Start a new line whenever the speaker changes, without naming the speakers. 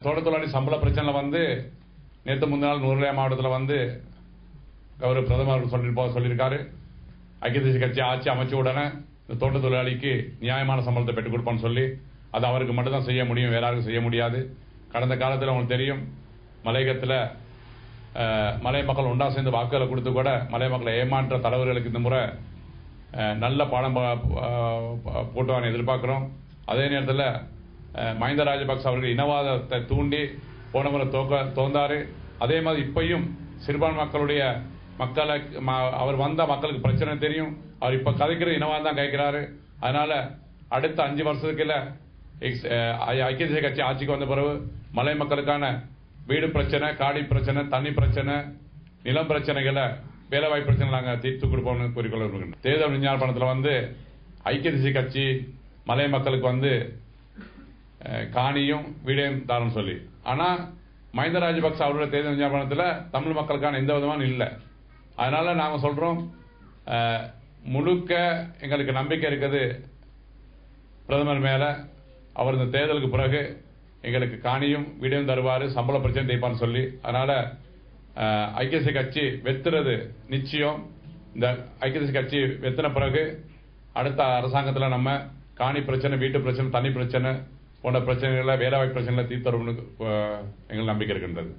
தோட்ட தொழிலாளி சம்பள பிரச்சனை வந்து நேற்று முந்தின நாள் நூறுலையா மாவட்டத்தில் வந்து கௌரவ பிரதமர் சொல்லியிருப்பா சொல்லியிருக்காரு ஐக்கிய தேசிய கட்சி ஆட்சி அமைச்ச உடனே இந்த தோட்ட தொழிலாளிக்கு நியாயமான சம்பளத்தை பெற்றுக் கொடுப்பான்னு சொல்லி அது அவருக்கு மட்டும்தான் செய்ய முடியும் வேற யாருக்கும் செய்ய முடியாது. கடந்த காலத்தில் உங்களுக்கு தெரியும் மலையகத்தில் மலை மக்கள் ஒன்றா சேர்ந்து வாக்குகளை கொடுத்து கூட மலை மக்களை ஏமாற்ற தலைவர்களுக்கு இந்த முறை நல்ல பாடம் ப- ப- போட்டுவான்னு அதே நேரத்தில் மஹிந்த ராஜபக்ச அவர்கள் இனவாதத்தை தூண்டி போன முறை தோக்க தோந்தாரு. அதே மாதிரி இப்பையும் சிறுபான் மக்களுடைய மக்களை அவர் வந்த மக்களுக்கு பிரச்சனை தெரியும். அவர் இப்ப கதைக்கிற இனவாதம் தான் கேட்கிறாரு. அதனால அடுத்த அஞ்சு வருஷத்துக்குள்ள எக்ஸ்- ஐக்கிய தேசிய கட்சி ஆட்சிக்கு வந்த பிறகு மலை மக்களுக்கான வீடு பிரச்சனை காடி பிரச்சனை தண்ணி பிரச்சனை நிலம் பிரச்சனைகளை வேலைவாய்ப்பு பிரச்சனை நாங்கள் தீர்த்து கொடுப்போம்னு கூறிக்கொள்ள தேர்தல் விஞ்ஞாபனத்தில் வந்து ஐக்கிய தேசிய கட்சி மலை மக்களுக்கு வந்து காணியும் வீடையும் தாரம் சொல்லி. ஆனா மஹிந்த ராஜபக்ச அவருடைய தேர்தல் விஞ்ஞாபனத்தில் தமிழ் மக்களுக்கான எந்த விதமான இல்லை. அதனால நாங்கள் சொல்றோம் முழுக்க எங்களுக்கு நம்பிக்கை இருக்குது பிரதமர் மேல. அவர் இந்த தேர்தலுக்கு பிறகு எங்களுக்கு காணியும் வீடியும் தருவார் சம்பள பிரச்சனை தைப்பான்னு சொல்லி. அதனால அஹ், ஐக்கிய கட்சி வெத்துறது நிச்சயம். இந்த ஐக்கிய கட்சி வெத்தின பிறகு அடுத்த அரசாங்கத்தில் நம்ம காணி பிரச்சனை வீட்டு பிரச்சனை தண்ணி பிரச்சனை போன்ற பிரச்சனைகளை வேலைவாய்ப்பு பிரச்சனைகளை தீர்த்தரும்னு எங்கள் எங்களுக்கு நம்பிக்கை இருக்கின்றது.